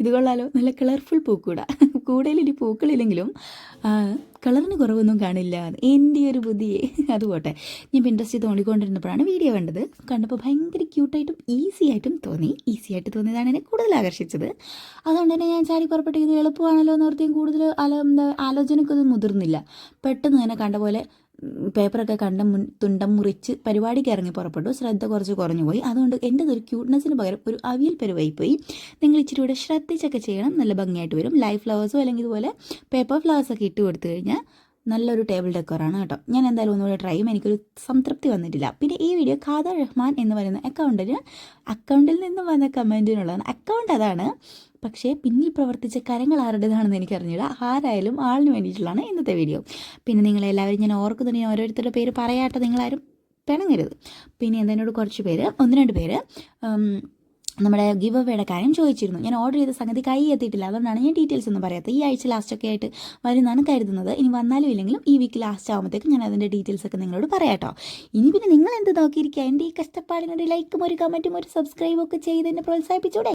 ഇത് കൊള്ളാലോ. നല്ല കളർഫുൾ പൂക്കൂട. കൂടുതലിനി പൂക്കളില്ലെങ്കിലും കളറിന് കുറവൊന്നും കാണില്ല. എന്റെ ഒരു ബുദ്ധിയെ. അത് പോട്ടെ. ഞാൻ ഇൻട്രസ്റ്റ് തോന്നിക്കൊണ്ടിരുന്നപ്പോഴാണ് വീഡിയോ കണ്ടത്. കണ്ടപ്പോൾ ഭയങ്കര ക്യൂട്ടായിട്ടും ഈസി ആയിട്ടും തോന്നി. ഈസി ആയിട്ട് തോന്നിയതാണ് എന്നെ കൂടുതൽ ആകർഷിച്ചത്. അതുകൊണ്ട് തന്നെ ഞാൻ ചാടി പുറപ്പെട്ട് എളുപ്പമാണല്ലോ എന്ന് ഓർത്തിയും കൂടുതൽ ആലോ എന്താ ആലോചനക്കൊന്നും മുതിർന്നില്ല. പെട്ടെന്ന് തന്നെ കണ്ട പോലെ പേപ്പറൊക്കെ കണ്ട മുൻ തുണ്ടം മുറിച്ച് പരിപാടിക്ക് ഇറങ്ങി പുറപ്പെട്ടു. ശ്രദ്ധ കുറച്ച് കുറഞ്ഞു പോയി. അതുകൊണ്ട് എന്റെ ഒരു ക്യൂട്ട്നെസ്സിന് പകരം ഒരു അവിയൽ പരുവായി പോയി. നിങ്ങൾ ഇച്ചിരി കൂടെ ശ്രദ്ധിച്ചൊക്കെ ചെയ്യണം. നല്ല ഭംഗിയായിട്ട് വരും. ലൈഫ് ഫ്ലവേഴ്സോ അല്ലെങ്കിൽ ഇതുപോലെ പേപ്പർ ഫ്ലവേഴ്സൊക്കെ ഇട്ട് കൊടുത്തു കഴിഞ്ഞാൽ നല്ലൊരു ടേബിൾ ഡെക്കോറാണ് കേട്ടോ. ഞാൻ എന്തായാലും ഒന്നുകൂടെ ട്രൈ ചെയ്യും. എനിക്കൊരു സംതൃപ്തി വന്നിട്ടില്ല. പിന്നെ ഈ വീഡിയോ ഖാദർ റഹ്മാൻ എന്ന് പറയുന്ന അക്കൗണ്ടിന് അക്കൗണ്ടിൽ നിന്ന് വന്ന കമന്റിനുള്ളതാണ് അക്കൗണ്ട് അതാണ്. പക്ഷേ പിന്നിൽ പ്രവർത്തിച്ച കരങ്ങൾ ആരുടേതാണെന്ന് എനിക്ക് അറിഞ്ഞില്ല ആരായാലും ആളിന് വേണ്ടിയിട്ടുള്ളതാണ് ഇന്നത്തെ വീഡിയോ പിന്നെ നിങ്ങളെല്ലാവരും ഞാൻ ഓർക്കുന്നുണ്ടെങ്കിൽ ഓരോരുത്തരുടെ പേര് പറയാട്ടോ. നിങ്ങളാരും പിണങ്ങരുത്. പിന്നെ എന്തെന്നോട് കുറച്ച് പേര് ഒന്ന് രണ്ട് പേര് നമ്മുടെ ഗിവ് അവയുടെ കാര്യം ചോദിച്ചിരുന്നു. ഞാൻ ഓർഡർ ചെയ്ത സംഗതി കൈ എത്തിയിട്ടില്ല. അതുകൊണ്ടാണ് ഞാൻ ഡീറ്റെയിൽസ് ഒന്നും പറയാത്തത്. ഈ ആഴ്ച ലാസ്റ്റ് ഒക്കെ ആയിട്ട് വരുന്നതാണ് കരുതുന്നത്. ഇനി വന്നാലും ഇല്ലെങ്കിലും ഈ വീക്ക് ലാസ്റ്റ് ആകുമ്പോഴത്തേക്കും ഞാൻ അതിന്റെ ഡീറ്റെയിൽസ് ഒക്കെ നിങ്ങളോട് പറയാട്ടോ ഇനി പിന്നെ നിങ്ങൾ എന്ത് നോക്കിയിരിക്കുക എന്റെ ഈ കഷ്ടപ്പാടിനൊരു ലൈക്കും ഒരു കമന്റും ഒരു സബ്സ്ക്രൈബും ഒക്കെ ചെയ്ത് എന്നെ പ്രോത്സാഹിപ്പിച്ചൂടെ?